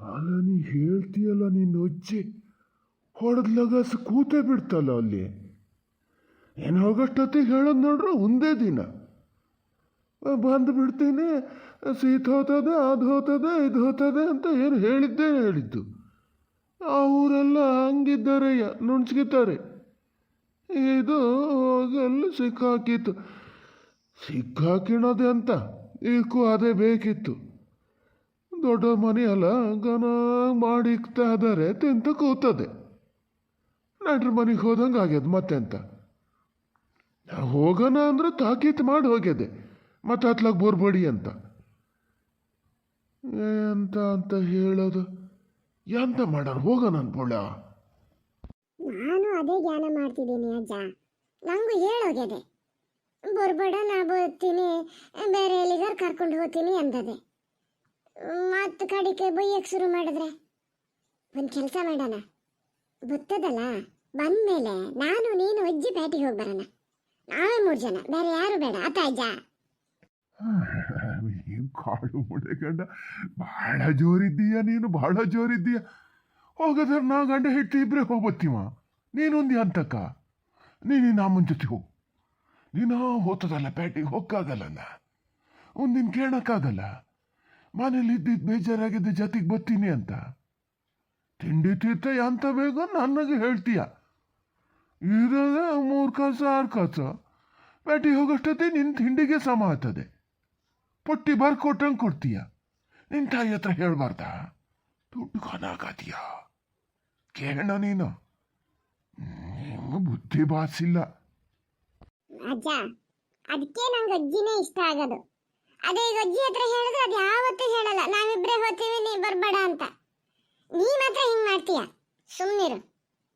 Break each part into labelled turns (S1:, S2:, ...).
S1: ಅಲ್ಲ ನೀ ಹೇಳ್ತೀಯಲ್ಲ ನಿನ್ನ ಅಜ್ಜಿ? ಹೊಡೆದ್ಲಗಾಸ ಕೂತೇ ಬಿಡ್ತಲ್ಲ ಅಲ್ಲಿ. ಏನು ಹೋಗೋಷ್ಟೊತ್ತಿಗೆ ಹೇಳೋದು ನೋಡ್ರೆ, ಒಂದೇ ದಿನ. ಬಂದು ಬಿಡ್ತೀನಿ ಸೀತ್ ಹೋತದೆ, ಅದು ಹೋತದೆ, ಇದು ಹೋತದೆ ಅಂತ ಏನು ಹೇಳಿದ್ದೇ ಹೇಳಿದ್ದು. ಅವರೆಲ್ಲ ಹಂಗಿದ್ದಾರಯ್ಯ ನುಣ್ಸ್ಕಿತಾರೆ ಇದು ಹೋಗಲ್ಲ ಸಿಕ್ಕಾಕಿತ್ತು. ಸಿಕ್ಕಾಕಿಣೋದೆ ಅಂತ ಈಗೂ ಅದೇ ಬೇಕಿತ್ತು. ದೊಡ್ಡ ಮನೆ ಅಲ್ಲ ಗನ ಮಾಡಿಕ್ತಾ ಇದ್ದಾರೆ ತಿಂತ ಕೂತದೆ. ನಡ್ರ ಮನೆಗೆ ಹೋದಂಗೆ ಆಗ್ಯದ ಮತ್ತೆ ಅಂತ ನಾ ಹೋಗೋಣ ಅಂದ್ರೆ ತಾಕೀತು ಮಾಡಿ ಹೋಗ್ಯದೆ. ಮತ್ತೆ ಹತ್ಲಾಗ ಬೋರ್ಬೇಡಿ ಅಂತ. ಎಂತ ಅಂತ ಹೇಳೋದು? ಎಂತ ಮಾಡೋಣ ಹೋಗೋಣ ಅನ್ಬೋಳ?
S2: ನಾನು ಅದೇ ಜ್ಞಾನ ಮಾಡ್ತಿದ್ದೀನಿ, ಅಜ್ಜ. ನಂಗೂ ಹೇಳೋಗ್ಯದೆ. ಬರ್ಬೇಡ, ನಾ ಬರ್ತೀನಿ. ಬೇರೆ ಎಲ್ಲಿಗಾರು ಕರ್ಕೊಂಡು ಹೋಗ್ತೀನಿ ಅಂದದೆ. ಮತ್ತು ಕಡಿಕೆ ಬೈಯಕ್ಕೆ ಶುರು ಮಾಡಿದ್ರೆ? ಒಂದು ಕೆಲಸ ಮಾಡೋಣ. ಗೊತ್ತದಲ್ಲ ಬಂದಮೇಲೆ ನಾನು, ನೀನು ಅಜ್ಜಿ ಪ್ಯಾಟಿಗೆ ಹೋಗಿ ಬರೋಣ. ನಾವೇ ಮೂರು ಜನ. ಬೇರೆ ಯಾರು ಬೇಡ. ಆತ ಅಜ್ಜ.
S1: ನೀವು ಕಾಳು ಮುಳೆಗಂಡ ಬಹಳ ಜೋರಿದ್ದೀಯ ನೀನು? ಬಹಳ ಜೋರಿದ್ದೀಯ? ಹೋಗದ್ರೆ ನಾ ಗಂಡ ಹಿಟ್ಟು ಇಬ್ಬರೇ ಹೋಗ್ಬತ್ತೀವ? ನೀನೊಂದು ಅಂತಕ್ಕ ನೀನು ನಮ್ಮ ಜೊತೆ ಹೋಗು. ನೀನು ಹೋಗ್ತದಲ್ಲ ಪ್ಯಾಟಿಗೆ ಹೋಗಕ್ಕಾಗಲ್ಲ ಒಂದಿನ ಕೇಳಕ್ಕಾಗಲ್ಲ. ಮನೇಲಿ ಇದ್ದಿದ್ದು ಬೇಜಾರಾಗಿದ್ದ ಜೊತೆಗೆ ಬರ್ತೀನಿ ಅಂತ. ತಿಂಡಿ ತೀರ್ಥ ಎಂತ ಬೇಗ ನನಗೆ ಹೇಳ್ತೀಯ. ಇರೋದ ಮೂರು ಕಾಸು, ಆರು ಕಾಸು. ಪ್ಯಾಟಿಗೆ ಹೋಗೋಷ್ಟೊತ್ತಿ ನಿನ್ನ ತಿಂಡಿಗೆ ಸಮ ಆಗ್ತದೆ. ಪಟ್ಟಿ ಬರ್ಕೊಟ್ಟಂಗೆ ಕೊಡ್ತೀಯ. ನಿನ್ನ ತಾಯಿ ಹತ್ರ ಹೇಳ್ಬಾರ್ದಾ. ದುಡ್ಡು ಖಾನಾಗಾತೀಯ ಕೇಳ ನೀನು. ಬುದ್ಧಿ ಬಾಸಿಲ್ಲ.
S2: ಅದಕ್ಕೆ ನಂಗೆ ಅಜ್ಜಿನೇ ಇಷ್ಟ ಆಗೋದು? ಅದೇ ಈಗ ಅಜ್ಜಿ ಹತ್ರ ಹೇಳಿದ್ರೆ ಅದು ಯಾವತ್ತೂ ಹೇಳಲ್ಲ. ನಾವಿಬ್ಬರೇ ಹೋಗ್ತೀವಿ, ನೀ ಬರಬೇಡ ಅಂತ. ನೀ ಮಾತ್ರ ಹಿಂಗೆ ಮಾಡ್ತೀಯ? ಸುಮ್ಮನಿರು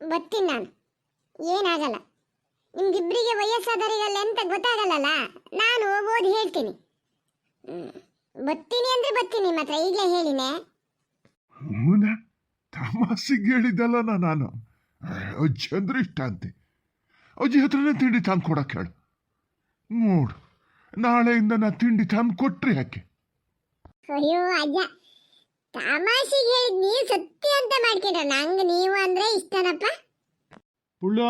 S2: ಬರ್ತೀನಿ ನಾನು. ಏನಾಗಲ್ಲ. ನಿಮ್ಗಿಬ್ಬರಿಗೆ ವಯಸ್ಸಾದವರಿಗಲ್ಲ ಅಂತ ಗೊತ್ತಾಗಲ್ಲಲ್ಲ? ನಾನು ಹೋಗೋದು ಹೇಳ್ತೀನಿ. ಬರ್ತೀನಿ ಅಂದ್ರೆ ಬರ್ತೀನಿ ಮಾತ್ರ. ಈಗಲೇ ಹೇಳಿನೇ.
S1: ತಮಾಸಿಗೆ ಹೇಳಿದ್ದಲ್ಲ ನಾನು. ಅಜ್ಜಿ ಅಂದ್ರೆ ಇಷ್ಟ ಅಂತೆ. ಅಜ್ಜಿ ಹತ್ರನೇ ತಿಂಡಿ ತಂದು ಕೊಡಕ್ಕೆ ಹೇಳು. ನೋಡು. ನಾಳೆಯಿಂದ ನಾ ತಿಂಡಿ ತಂದು ಕೊಟ್ರಿ ಯಾಕೆ?
S2: ಅಯ್ಯೋ ಅಜ್ಜ. ತಮಾಷೆಗೆ ಹೇಳಿದ್ ನೀವು ಸತ್ಯ ಅಂತ ಮಾಡ್ಕೊಂಡ್ರ ನಂಗೆ ನೀವು ಅಂದ್ರೆ ಇಷ್ಟನಪ್ಪ.
S3: ಪುಳ್ಳ?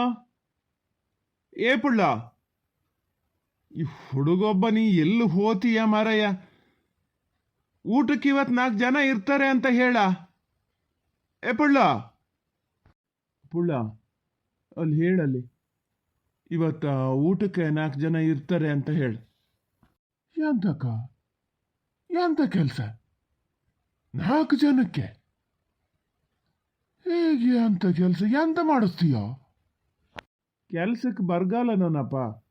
S3: ಏ ಪುಳ್ಳ? ಈ ಹುಡುಗೊಬ್ಬ ನೀ ಎಲ್ಲಿ ಹೋತೀಯ ಮಾರಯ್ಯ? ಊಟಕ್ಕೆ ಇವತ್ತು ನಾಲ್ಕು ಜನ ಇರ್ತಾರೆ ಅಂತ ಹೇಳ. ಏ ಪುಳ್ಳ? ಪುಳ್ಳ ಅಲ್ಲಿ ಹೇಳಲ್ಲಿ. ಇವತ್ತು ಊಟಕ್ಕೆ ನಾಲ್ಕು ಜನ ಇರ್ತಾರೆ ಅಂತ ಹೇಳು.
S1: ಎಂತಕ್ಕ ಎಂತ ಕೆಲಸ? ನಾಲ್ಕು ಜನಕ್ಕೆ? ಹೇಗೆ ಅಂತ ಕೆಲಸ? ಎಂತ ಮಾಡಿಸ್ತೀಯೋ?
S3: ಕೆಲ್ಸಕ್ಕೆ ಬರಗಾಲ ನನ್ನಪ್ಪ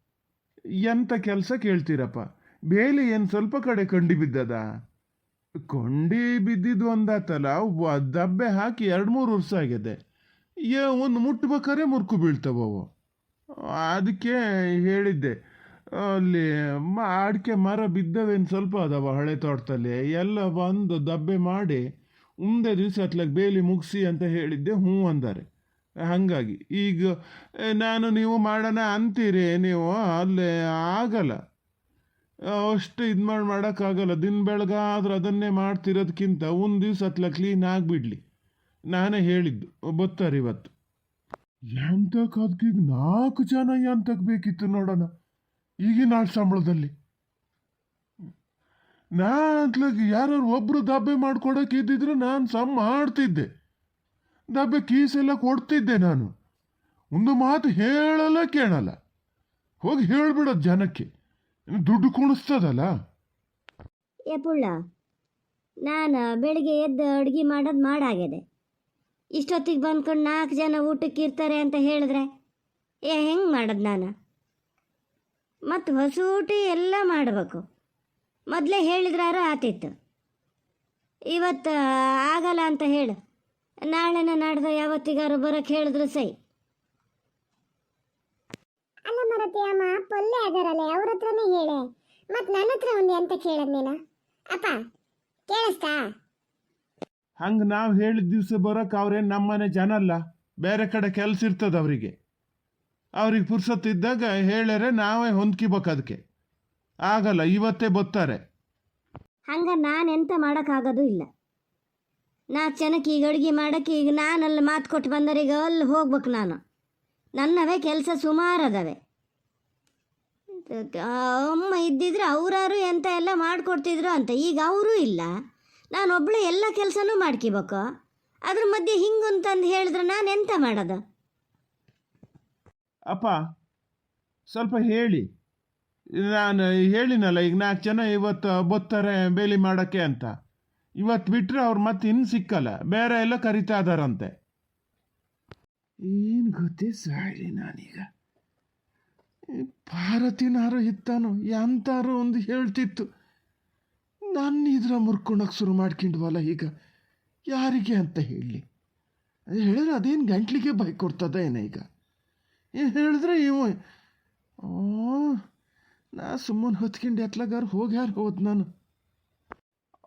S3: ಎಂಥ ಕೆಲಸ ಕೇಳ್ತೀರಪ್ಪ? ಬೇಲಿ ಏನು ಸ್ವಲ್ಪ ಕಡೆ ಕಂಡಿ ಬಿದ್ದದ? ಕೊಂಡಿ ಬಿದ್ದಿದ್ದು ಒಂದಾತಲ್ಲ ದಬ್ಬೆ ಹಾಕಿ ಎರಡು ಮೂರು ವರ್ಷ ಆಗಿದೆ. ಏ, ಒಂದು ಮುಟ್ಬೇಕಾರೆ ಮುರ್ಕು ಬೀಳ್ತವವು. ಅದಕ್ಕೆ ಹೇಳಿದ್ದೆ. ಅಲ್ಲಿ ಮ, ಅಡಿಕೆ ಮರ ಬಿದ್ದವೇನು ಸ್ವಲ್ಪ ಅದಾವ ಹಳೆ ತೋಟದಲ್ಲಿ? ಎಲ್ಲ ಬಂದು ದಬ್ಬೆ ಮಾಡಿ ಮುಂದೆ ದಿವಸ ಅತ್ಲಾಗ ಬೇಲಿ ಮುಗಿಸಿ ಅಂತ ಹೇಳಿದ್ದೆ, ಹ್ಞೂ ಅಂದಾರೆ. ಹಾಗಾಗಿ. ಈಗ ನಾನು ನೀವು ಮಾಡೋಣ ಅಂತೀರಿ, ನೀವು ಅಲ್ಲೇ ಆಗಲ್ಲ. ಅಷ್ಟು ಇದು ಮಾಡಿ, ಮಾಡೋಕ್ಕಾಗಲ್ಲ. ದಿನ ಬೆಳಗಾದ್ರೆ ಅದನ್ನೇ ಮಾಡ್ತಿರೋದಕ್ಕಿಂತ ಒಂದು ದಿವಸ ಹತ್ಲ ಕ್ಲೀನ್ ಆಗಿಬಿಡ್ಲಿ. ನಾನೇ ಹೇಳಿದ್ದು ಬರ್ತಾರೆ ಇವತ್ತು.
S1: ಎಂತಕ್ಕೆ ಅದಕ್ಕೀಗ ನಾಲ್ಕು ಜನ ಎಂತಕ್ಕೆ ಬೇಕಿತ್ತು ನೋಡೋಣ. ಈಗಿನ ಆಳ್ ಸಂಬಳದಲ್ಲಿ. ನಾ ಅತ್ಲಾಗ ಯಾರು ಒಬ್ರು ದಬ್ಬೆ ಮಾಡ್ಕೊಡಕ್ಕೆ ಇದ್ದಿದ್ರೆ ನಾನು ಸಮ್ ಮಾಡ್ತಿದ್ದೆ. ದಬ್ಬೆ ಕೀಸೆಲ್ಲ ಕೊಡ್ತಿದ್ದೆ ನಾನು. ಒಂದು ಮಾತು ಹೇಳಲ್ಲ, ಕೇಳಲ್ಲ. ಹೋಗಿ ಹೇಳ್ಬಿಡೋದು ಜನಕ್ಕೆ. ದುಡ್ಡು ಕುಣಿಸ್ತದಲ್ಲ?
S4: ಏ ಪುಳ್ಳ, ನಾನು ಬೆಳಿಗ್ಗೆ ಎದ್ದು ಅಡುಗೆ ಮಾಡೋದು ಮಾಡಾಗಿದೆ ಇಷ್ಟೊತ್ತಿಗೆ ಬಂದ್ಕೊಂಡು ನಾಲ್ಕು ಜನ ಊಟಕ್ಕೆ ಇರ್ತಾರೆ ಅಂತ ಹೇಳಿದ್ರೆ, ಏ ಹೆಂಗೆ ಮಾಡೋದು ನಾನು? ಮತ್ತು ಹೊಸೂಟಿ ಎಲ್ಲ ಮಾಡಬೇಕು. ಮೊದಲೇ ಹೇಳಿದ್ರಾರು ಆತಿತ್ತು. ಇವತ್ತು ಆಗಲ್ಲ ಅಂತ ಹೇಳು. ನಾಳೆನ ನಾಡ್ದ ಯಾವತ್ತಿಗಾರು ಬರೋಕ್ಕೆ ಹೇಳಿದ್ರು ಸೈ.
S2: ಅಲ್ಲ ಮರತಿ ಅಮ್ಮ ಪೊಲ್ಲೆ ಅದರಲ್ಲ ಅವ್ರ ಹತ್ರನೇ ಹೇಳೆ. ಮತ್ ನನ್ನ ಹತ್ರ ಒಂದು ಅಂತ ಕೇಳದ್ ನೀನು? ಅಪ್ಪ ಕೇಳಿಸ್ತಾ?
S3: ಹಂಗೆ ನಾವು ಹೇಳಿದ ದಿವಸ ಬರೋಕೆ ಅವ್ರೇನು ನಮ್ಮನೆ ಜನ ಅಲ್ಲ. ಬೇರೆ ಕಡೆ ಕೆಲಸ ಇರ್ತದ ಅವರಿಗೆ. ಅವ್ರಿಗೆ ಪುರ್ಸೊತ್ತಿದ್ದಾಗ ಹೇಳ್ಯಾರೆ, ನಾವೇ ಹೊಂದ್ಕಿಬೇಕು ಅದಕ್ಕೆ ಆಗಲ್ಲ, ಇವತ್ತೇ ಬತ್ತಾರೆ.
S4: ಹಂಗ ನಾನು ಎಂತ ಮಾಡೋಕ್ಕಾಗೋದು ಇಲ್ಲ. ನಾ ಜನಕ್ಕೆ ಈಗ ಅಡುಗೆ ಮಾಡೋಕ್ಕೆ ಈಗ ನಾನು ಅಲ್ಲಿ ಮಾತು ಕೊಟ್ಟು ಬಂದರೆ ಈಗ ಅಲ್ಲಿ ಹೋಗ್ಬೇಕು ನಾನು. ನನ್ನವೇ ಕೆಲಸ ಸುಮಾರು ಅದಾವೆ ಅಮ್ಮ ಇದ್ದಿದ್ರೆ ಅವರಾರು ಎಂತ ಎಲ್ಲ ಮಾಡಿಕೊಡ್ತಿದ್ರು ಅಂತ ಈಗ ಅವರೂ ಇಲ್ಲ. ನಾನೊಬ್ಬಳು ಎಲ್ಲ ಕೆಲಸನೂ ಮಾಡ್ಕಿಬೇಕು. ಅದ್ರ ಮಧ್ಯೆ ಹಿಂಗಂತಂದು ಹೇಳಿದ್ರೆ ನಾನು ಎಂತ ಮಾಡೋದು?
S3: ಅಪ್ಪ, ಸ್ವಲ್ಪ ಹೇಳಿ. ನಾನು ಹೇಳಿನಲ್ಲ, ಈಗ ನಾಲ್ಕು ಜನ ಇವತ್ತು ಬತ್ತಾರೆ ಬೇಲಿ ಮಾಡೋಕ್ಕೆ ಅಂತ. ಇವತ್ತು ಬಿಟ್ಟರೆ ಅವ್ರು ಮತ್ತೆ ಇನ್ನು ಸಿಕ್ಕಲ್ಲ, ಬೇರೆ ಎಲ್ಲ ಕರಿತಾ ಇದಾರಂತೆ. ಏನು ಗೊತ್ತೇ ಸಾರಿ ನಾನೀಗ? ಪಾರತಿನಾರು ಇತ್ತಾನು ಎಂತಾರು ಒಂದು ಹೇಳ್ತಿತ್ತು. ನನ್ನ ಇದ್ರ ಮುರ್ಕೊಳಕ್ಕೆ ಶುರು ಮಾಡ್ಕೊಂಡ್ವಲ್ಲ ಈಗ? ಯಾರಿಗೆ ಅಂತ ಹೇಳಲಿ ಹೇಳಿದ್ರೆ ಅದೇನು ಗಂಟ್ಲಿಗೆ ಬೈ ಕೊಡ್ತದ ಏನ ಈಗ? ಹೇಳಿದ್ರೆ ಇವು? ನಾ ಸುಮ್ಮನೆ ಹೊತ್ಕೊಂಡು ಎತ್ಲಾಗಾರ ಹೋಗ್ಯಾರ ಹೋದ್ ನಾನು?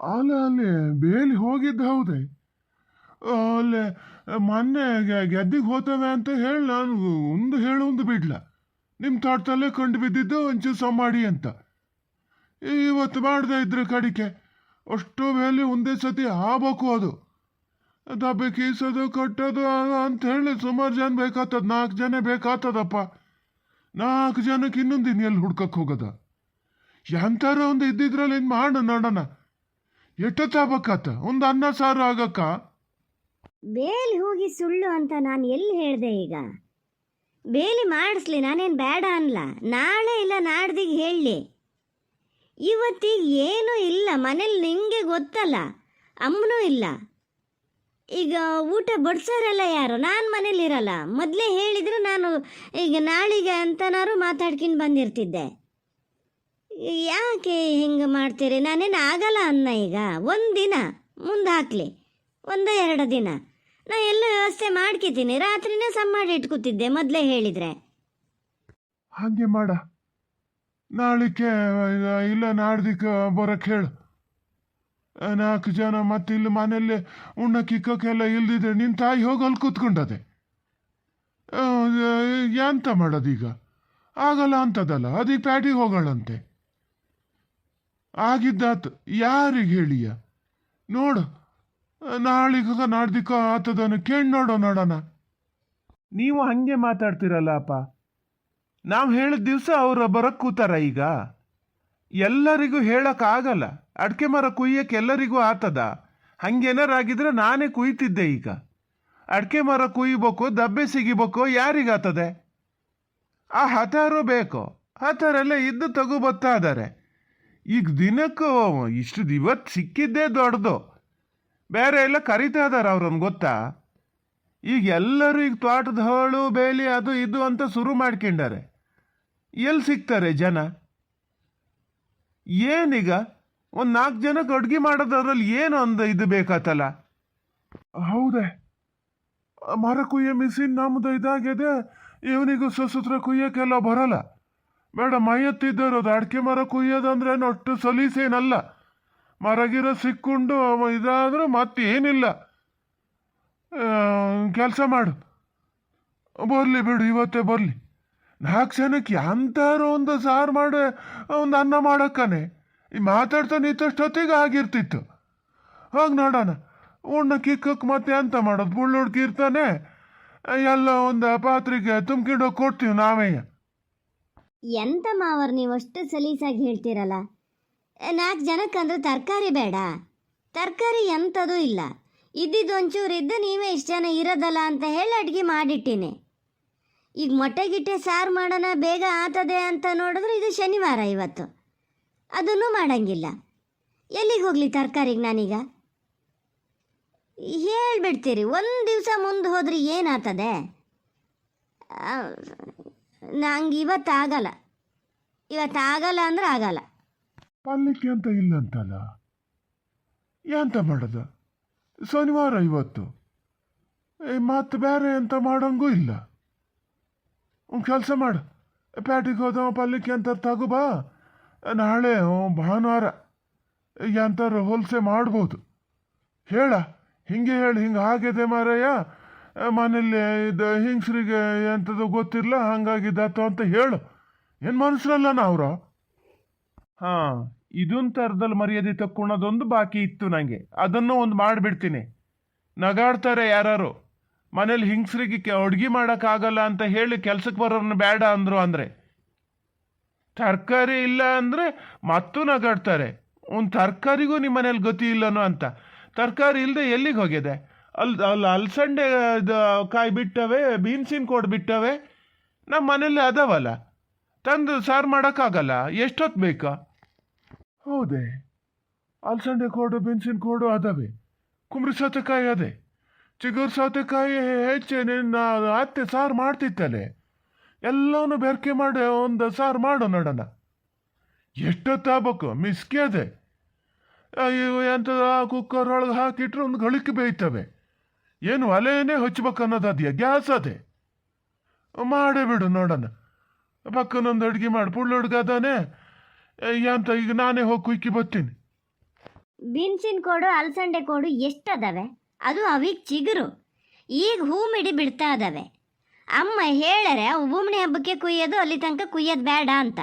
S1: ಅಲ್ಲ, ಅಲ್ಲಿ, ಬೇಲಿ ಹೋಗಿದ್ದ ಹೌದೇ? ಅಲ್ಲಿ, ಮೊನ್ನೆ ಗೆದ್ದಿಗೆ ಹೋತವೆ ಅಂತ ಹೇಳಿ ನಾನು ಒಂದು ಹೇಳು, ಒಂದು ಬಿಡ್ಲ. ನಿಮ್ಮ ತೋಟದಲ್ಲೇ ಕಂಡು ಬಿದ್ದಿದ್ದು ಒಂಚೂರು ಮಾಡಿ ಅಂತ. ಇವತ್ತು ಮಾಡ್ದೆ ಇದ್ರೆ ಕಡಿಕೆ. ಅಷ್ಟು ಬೇಲಿ ಒಂದೇ ಸತಿ ಆಗ್ಬೇಕು ಅದು. ದಬ್ಬೆ ಕೀಸೋದು, ಕಟ್ಟೋದು ಅಂತ ಹೇಳಿ ಸುಮಾರು ಜನ ಬೇಕಾಗ್ತದ ನಾಲ್ಕು ಜನ ಬೇಕಾತದಪ್ಪ. ನಾಲ್ಕು ಜನಕ್ಕೆ ಇನ್ನೊಂದು ಇನ್ನು ಎಲ್ಲಿ ಹುಡ್ಕಕ್ಕೆ ಹೋಗದ. ಎಂಥಾರ ಒಂದು ಇದ್ದಿದ್ರಲ್ಲಿ ಇನ್ನು ಮಾಡು ನೋಡೋಣ. ಎಷ್ಟೊತ್ತಾಗಬೇಕಾತ? ಒಂದು ಅನ್ನ ಸಾರು ಆಗಕ್ಕ?
S4: ಬೇಲಿ ಹೋಗಿ ಸುಳ್ಳು ಅಂತ ನಾನು ಎಲ್ಲಿ ಹೇಳಿದೆ ಈಗ? ಬೇಲಿ ಮಾಡಿಸ್ಲಿ, ನಾನೇನು ಬೇಡ ಅನ್ಲ. ನಾಳೆ ಇಲ್ಲ, ನಾಡ್ದಿಗೆ ಹೇಳಲಿ ಇವತ್ತಿಗೆ ಏನೂ ಇಲ್ಲ, ಮನೇಲಿ ನಿಂಗೆ ಗೊತ್ತಲ್ಲ, ಅಮ್ಮನೂ ಇಲ್ಲ. ಈಗ ಊಟ ಬಡಿಸೋರೆಲ್ಲ ಯಾರು? ನಾನು ಮನೇಲಿರಲ್ಲ. ಮೊದಲೇ ಹೇಳಿದರೆ ನಾನು ಈಗ ನಾಳೆಗೆ ಅಂತನಾರು ಮಾತಾಡ್ಕೊಂಡು ಬಂದಿರ್ತಿದ್ದೆ. ಯಾಕೆ ಹಿಂಗೆ ಮಾಡ್ತೀರಿ? ನಾನೇನು ಆಗಲ್ಲ ಅನ್ನ ಈಗ. ಒಂದಿನ ಮುಂದೆ ಹಾಕ್ಲಿ. ಒಂದು ಎರಡು ದಿನ. ನಾ ಎಲ್ಲ ವ್ಯವಸ್ಥೆ ಮಾಡ್ಕಿದ್ದೀನಿ. ರಾತ್ರಿನೇ ಸಮ್ ಮಾಡಿ ಇಟ್ಕೊತಿದ್ದೆ ಮೊದಲೇ ಹೇಳಿದರೆ.
S1: ಹಾಗೆ ಮಾಡ. ನಾಳಿಕೆ, ಇಲ್ಲ ನಾಡ್ದಿಕ್ಕೆ ಬರಕ್ಕೆ ಹೇಳು. ನಾಲ್ಕು ಜನ ಮತ್ತೆ ಇಲ್ಲಿ ಮನೆಯಲ್ಲಿ ಉಣ್ಣಕ್ಕಿಕ್ಕೋಕ್ಕೆಲ್ಲ ಇಲ್ದಿದ್ರೆ ನಿನ್ನ ತಾಯಿ ಹೋಗಿ ಅಲ್ಲಿ ಕೂತ್ಕೊಂಡದೆ ಎಂತ ಮಾಡೋದೀಗ? ಆಗಲ್ಲ ಅಂತದಲ್ಲ ಅದೀಗ ಪ್ಯಾಟಿಗೆ ಹೋಗೋಳಂತೆ. ಆಗಿದ್ದಾತು ಯಾರಿಗೆ ಹೇಳಿಯ? ನೋಡು, ನಾಳಿಗ ನಾಡ್ದಿಕ್ಕ ಆತದನ್ನು ಕೇಳಿ ನೋಡೋ ನೋಡೋಣ.
S3: ನೀವು ಹಂಗೆ ಮಾತಾಡ್ತಿರಲ್ಲ ಅಪ್ಪ. ನಾವು ಹೇಳಿದ ದಿವಸ ಅವರು ಬರಕ್ಕೆ ಕೂತಾರ ಈಗ. ಎಲ್ಲರಿಗೂ ಹೇಳೋಕ್ಕಾಗಲ್ಲ. ಅಡಿಕೆ ಮರ ಕುಯ್ಯಕ್ಕೆ ಎಲ್ಲರಿಗೂ ಆತದ. ಹಂಗೇನಾರಾಗಿದ್ರೆ ನಾನೇ ಕುಯ್ತಿದ್ದೆ ಈಗ. ಅಡಿಕೆ ಮರ ಕುಯ್ಬೇಕು ದಬ್ಬೆ ಸಿಗಿಬೇಕು ಯಾರಿಗಾತದೆ ಆ ಹತಾರು ಬೇಕು? ಹತಾರೆಲ್ಲ ಇದ್ದು ತಗೋ ಬರ್ತಾ ಇದ್ದಾರೆ ಈಗ ದಿನಕ್ಕೂ ಇಷ್ಟು ಇವತ್ತು ಸಿಕ್ಕಿದ್ದೇ ದೊಡ್ಡದು. ಬೇರೆ ಎಲ್ಲ ಕರಿತಾ ಇದಾರೆ ಅವ್ರನ್ನ ಗೊತ್ತಾ? ಈಗ ಎಲ್ಲರೂ ಈಗ ತೋಟದ ಹೋಳು, ಬೇಲಿ ಅದು ಇದು ಅಂತ ಶುರು ಮಾಡ್ಕೊಂಡಾರೆ. ಎಲ್ಲಿ ಸಿಗ್ತಾರೆ ಜನ? ಏನೀಗ? ಒಂದು ನಾಲ್ಕು ಜನಕ್ಕೆ ಅಡ್ಗೆ ಮಾಡೋದ್ರಲ್ಲಿ ಏನು ಒಂದು ಇದು ಬೇಕಾತಲ್ಲ?
S1: ಹೌದೇ. ಮರ ಕುಯ್ಯ ಮಿಸಿನ್ ನಮ್ದು ಇದಾಗಿದೆ. ಇವನಿಗೂ ಸುಸೂತ್ರ ಕುಯ್ಯಕ್ಕೆಲ್ಲ ಬರಲ್ಲ. ಬೇಡ ಮೈಯತ್ತಿದ್ದರು ಅದು ಅಡಿಕೆ ಮರ ಕುಯ್ಯೋದಂದ್ರೆ ಅಷ್ಟು ಸಲೀಸೇನಲ್ಲ. ಮರಗಿರ ಸಿಕ್ಕೊಂಡು ಇದಾದ್ರೆ ಮತ್ತೇನಿಲ್ಲ. ಕೆಲಸ ಮಾಡು. ಬರಲಿ ಬಿಡು, ಇವತ್ತೇ ಬರಲಿ. ನಾಲ್ಕು ಜನಕ್ಕೆ ಎಂತಾರು ಒಂದು ಸಾರು ಮಾಡ, ಒಂದು ಅನ್ನ ಮಾಡಕ್ಕನೆ. ಈ ಮಾತಾಡ್ತಾ ನಿಂತಷ್ಟೊತ್ತಿಗೆ ಆಗಿರ್ತಿತ್ತು. ಹೋಗಿ ನೋಡೋಣ, ಉಣ್ಣ ಕಿಕ್ಕಕ್ಕೆ ಮತ್ತೆ ಎಂತ ಮಾಡೋದು? ಬುಳ್ಳು ಇರ್ತಾನೆ ಎಲ್ಲ ಒಂದು ಪಾತ್ರೆಗೆ ತುಂಬಿಕೊಂಡು ಕೊಡ್ತೀವಿ ನಾವೇ.
S4: ಎಂತ ಮಾವರ್ ನೀವು ಅಷ್ಟು ಸಲೀಸಾಗಿ ಹೇಳ್ತೀರಲ್ಲ? ನಾಲ್ಕು ಜನಕ್ಕಂದ್ರೆ ತರಕಾರಿ ಬೇಡ. ತರಕಾರಿ ಎಂಥದೂ ಇಲ್ಲ. ಇದ್ದಿದ್ದು ಒಂಚೂರು ಇದ್ದು ನೀವೇ ಇಷ್ಟು ಜನ ಇರೋದಲ್ಲ ಅಂತ ಹೇಳಿ ಅಡುಗೆ ಮಾಡಿಟ್ಟಿನಿ. ಈಗ ಮೊಟ್ಟೆ ಗಿಟ್ಟೆ ಸಾರು ಮಾಡೋಣ ಬೇಗ ಆತದೆ ಅಂತ ನೋಡಿದ್ರೆ ಇದು ಶನಿವಾರ ಇವತ್ತು. ಅದನ್ನು ಮಾಡಂಗಿಲ್ಲ. ಎಲ್ಲಿಗೆ ಹೋಗಲಿ ತರಕಾರಿಗೆ ನಾನೀಗ? ಹೇಳ್ಬಿಡ್ತೀರಿ, ಒಂದು ದಿವಸ ಮುಂದೆ ಹೋದ್ರೆ ಏನಾಗ್ತದೆ ನಂಗೆ ಇವತ್ತು ಆಗಲ್ಲ. ಇವತ್ತು ಅಂದ್ರೆ ಆಗಲ್ಲ.
S1: ಪಲ್ಯಕ್ಕೆ ಅಂತ ಇಲ್ಲ ಅಂತಲ್ಲ? ಎಂತ ಮಾಡೋದು? ಶನಿವಾರ ಇವತ್ತು. ಮತ್ತೆ ಬೇರೆ ಎಂತ ಮಾಡಂಗೂ ಇಲ್ಲ. ಒಂದು ಕೆಲಸ ಮಾಡು. ಪ್ಯಾಟಿಗೆ ಹೋದವ ಪಲ್ಲಿಕ್ಕೆ ಅಂತ ತಗೋ ಬಾ. ನಾಳೆ ಭಾನುವಾರ ಎಂತಾರು ಹೋಲ್ಸೆ ಮಾಡ್ಬೋದು. ಹೇಳ, ಹಿಂಗೆ ಹೇಳಿ, ಹಿಂಗೆ ಆಗಿದೆ ಮಾರಯ್ಯ ಮನೇಲಿ ಇದು ಹಿಂಗ್ಸ್ರಿಗೆ ಎಂಥದ್ದು ಗೊತ್ತಿಲ್ಲ ಹಂಗಾಗಿದ್ದಾತು ಅಂತ ಹೇಳು. ಏನು ಮನುಷ್ಯರಲ್ಲ ಅವ್ರು
S3: ಹಾಂ, ಇದೊಂದು ಥರದಲ್ಲಿ ಮರ್ಯಾದೆ ತಕ್ಕೊಳೋದೊಂದು ಬಾಕಿ ಇತ್ತು ನನಗೆ ಅದನ್ನು ಒಂದು ಮಾಡಿಬಿಡ್ತೀನಿ. ನಗಾಡ್ತಾರೆ ಯಾರು ಮನೇಲಿ ಹಿಂಗ್ಸ್ರಿಗೆ ಅಡುಗೆ ಮಾಡೋಕ್ಕಾಗಲ್ಲ ಅಂತ ಹೇಳಿ ಕೆಲ್ಸಕ್ಕೆ ಬರೋರನ್ನ ಬೇಡ ಅಂದರು ಅಂದರೆ? ತರಕಾರಿ ಇಲ್ಲ ಅಂದರೆ ಮತ್ತೂ ನಗಾಡ್ತಾರೆ. ಒಂದು ತರಕಾರಿಗೂ ನಿಮ್ಮ ಮನೇಲಿ ಗತಿ ಇಲ್ಲನೋ ಅಂತ. ತರಕಾರಿ ಇಲ್ಲದೆ ಎಲ್ಲಿಗೆ ಹೋಗಿದೆ? ಅಲ್ಲಿ ಅಲ್ಲಿ ಅಲ್ಸಂಡೆ ಕಾಯಿ ಬಿಟ್ಟವೆ, ಬೀನ್ಸಿನ ಕೋಡ್ ಬಿಟ್ಟವೆ? ನಮ್ಮ ಮನೇಲಿ ಅದಾವಲ್ಲ. ತಂದು ಸಾರು ಮಾಡೋಕ್ಕಾಗಲ್ಲ. ಎಷ್ಟೊತ್ತು ಬೇಕಾ?
S1: ಹೌದೇ. ಅಲ್ಸಂಡೆ ಕೋಡು, ಬೀನ್ಸಿನ ಕೋಡು ಅದಾವೆ. ಕುಂಬ್ರಿ ಸೌತೆಕಾಯಿ ಅದೇ. ಚಿಗುರು ಸೌತೆಕಾಯಿ ಹೆಚ್ಚೆ ನಿನ್ನ ಅತ್ತೆ ಸಾರು ಮಾಡ್ತಿತ್ತಲೆ. ಎಲ್ಲವನ್ನೂ ಬೆರಕೆ ಮಾಡಿ ಒಂದು ಸಾರು ಮಾಡು ನೋಡೋಣ. ಎಷ್ಟೊತ್ತಾಗಬೇಕು ಮಿಸ್ಕಿ ಅದೇ. ಇವು ಎಂತ ಕುಕ್ಕರ್ ಒಳಗೆ ಹಾಕಿಟ್ರೆ ಒಂದು ಗಳಿಕೆ ಬೇಯ್ತವೆ. ಏನು ಒಲೆಯೇ ಹಚ್ಬೇಕು ಅನ್ನೋದದ್ಯಾ ಗ್ಯಾಸ್ ಅದೇ. ಮಾಡೇ ಬಿಡು ನೋಡೋಣ. ಪಕ್ಕನೊಂದು ಅಡುಗೆ ಮಾಡಿ. ಪುಳ್ಳ ಹುಡ್ಗ ಅದಾನೆ. ಎಂತ ಈಗ ನಾನೇ ಹೋಗಿ ಕುಯ್ಕಿ ಬರ್ತೀನಿ.
S4: ಬೀನ್ಸಿನ ಕೋಡು, ಅಲಸಂಡೆ ಕೋಡು ಎಷ್ಟದಾವೆ? ಅದು ಅವಿಗೆ ಚಿಗುರು. ಈಗ ಹೂ ಮಿಡಿ ಬಿಡ್ತಾ ಇದ್ದಾವೆ ಅಮ್ಮ ಹೇಳರೆ ಭೂಮಿ ಹಬ್ಬಕ್ಕೆ ಕುಯ್ಯೋದು ಅಲ್ಲಿ ತನಕ ಕುಯ್ಯೋದು ಬೇಡ ಅಂತ.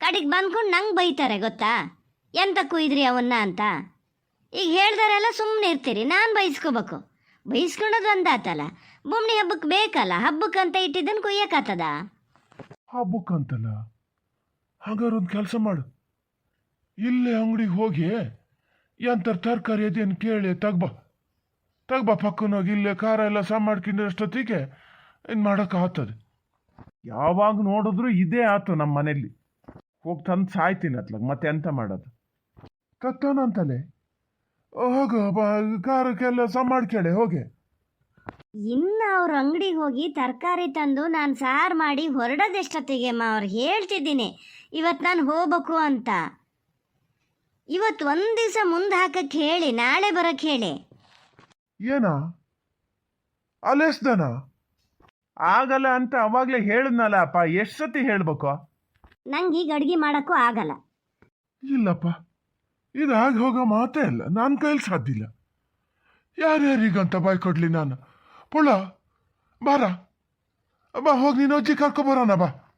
S4: ಕಡೆಗೆ ಬಂದ್ಕೊಂಡು ನಂಗೆ ಬೈತಾರೆ, ಗೊತ್ತಾ? ಎಂತ ಕುಯ್ದ್ರಿ ಅವನ್ನ ಅಂತ? ಈಗ ಹೇಳ್ದಾರೆಲ್ಲ ಸುಮ್ಮನೆ ಇರ್ತೀರಿ, ನಾನು ಬೈಸ್ಕೋಬೇಕು. ಬೈಸ್ಕೊಳೋದು ಒಂದಾತಲ್ಲ. ಭೂಮಿ ಹಬ್ಬಕ್ಕೆ ಬೇಕಲ್ಲ, ಹಬ್ಬಕ್ಕಂತ ಇಟ್ಟಿದ್ದನ್ನು ಕುಯ್ಯಕ್ಕಾತದ
S1: ಹಬ್ಬಕ್ಕಂತಲ್ಲ? ಹಾಗಾದ್ರೆ ಒಂದು ಕೆಲಸ ಮಾಡು. ಇಲ್ಲೇ ಅಂಗಡಿಗೆ ಹೋಗಿ ಎಂತ ತರಕಾರಿ ಅದೇನು ಕೇಳಿ ತಗ್ಬಾ. ತಗ್ಬಾ ಪಕ್ಕನೋಗಿ ಇಲ್ಲೇ ಖಾರ ಎಲ್ಲ ಸಹ ಮಾಡ್ಕೊಂಡಷ್ಟೊತ್ತಿಗೆ ಇನ್ನು ಮಾಡೋಕೆ ಆಗ್ತದೆ
S3: ಯಾವಾಗ ನೋಡಿದ್ರು ಇದೇ ಆತು ನಮ್ಮ ಮನೇಲಿ. ಹೋಗಿ ತಂದು ಸಾಯ್ತೀನಿ ಅತ್ಲಾಗ, ಮತ್ತೆ ಎಂತ ಮಾಡೋದು?
S1: ತತ್ತಾನಂತಲೇ ಹೋಗು ಖಾರಕ್ಕೆಲ್ಲ ಸಹ ಮಾಡ್ಕೇಳೆ, ಹೋಗಿ.
S4: ಇನ್ನು ಅವ್ರ ಅಂಗಡಿಗೆ ಹೋಗಿ ತರಕಾರಿ ತಂದು ನಾನು ಸಾರು ಮಾಡಿ ಹೊರಡೋದೆಷ್ಟೊತ್ತಿಗೆ ಅಮ್ಮ ಅವ್ರು ಹೇಳ್ತಿದ್ದೀನಿ. ಇವತ್ತು ನಾನು ಹೋಗ್ಬೇಕು ಅಂತ. ಇವತ್ತು ಒಂದು ದಿವಸ ಮುಂದೆ ಹಾಕಕ್ಕೆ ಹೇಳಿ, ನಾಳೆ ಬರೋಕ್ಕೆ ಹೇಳಿ.
S1: ಏನಾ? ಅಲೆಸ್ದನ?
S3: ಆಗಲ್ಲ ಅಂತ ಅವಾಗಲೇ ಹೇಳಿದ್ನಲ್ಲ ಅಪ್ಪ ಎಷ್ಟು ಸತಿ ಹೇಳ್ಬೇಕು?
S4: ನಂಗೆ ಈಗ ಅಡುಗೆ ಮಾಡೋಕ್ಕೂ ಆಗಲ್ಲ.
S1: ಇಲ್ಲಪ್ಪ ಇದು ಆಗ ಹೋಗೋ ಮಾತೇ ಇಲ್ಲ ನನ್ನ ಕೈಲಿ ಸಾಧ್ಯ ಇಲ್ಲ. ಯಾರ್ಯಾರಿಗಂತ ಬಾಯ್ ಕೊಡ್ಲಿ ನಾನು? ಪುಳ ಬಾರ. ಬಾ ಹೋಗಿ ನೀನು ಅಜ್ಜಿ ಕರ್ಕೊಬರೋಣ ಬಾ.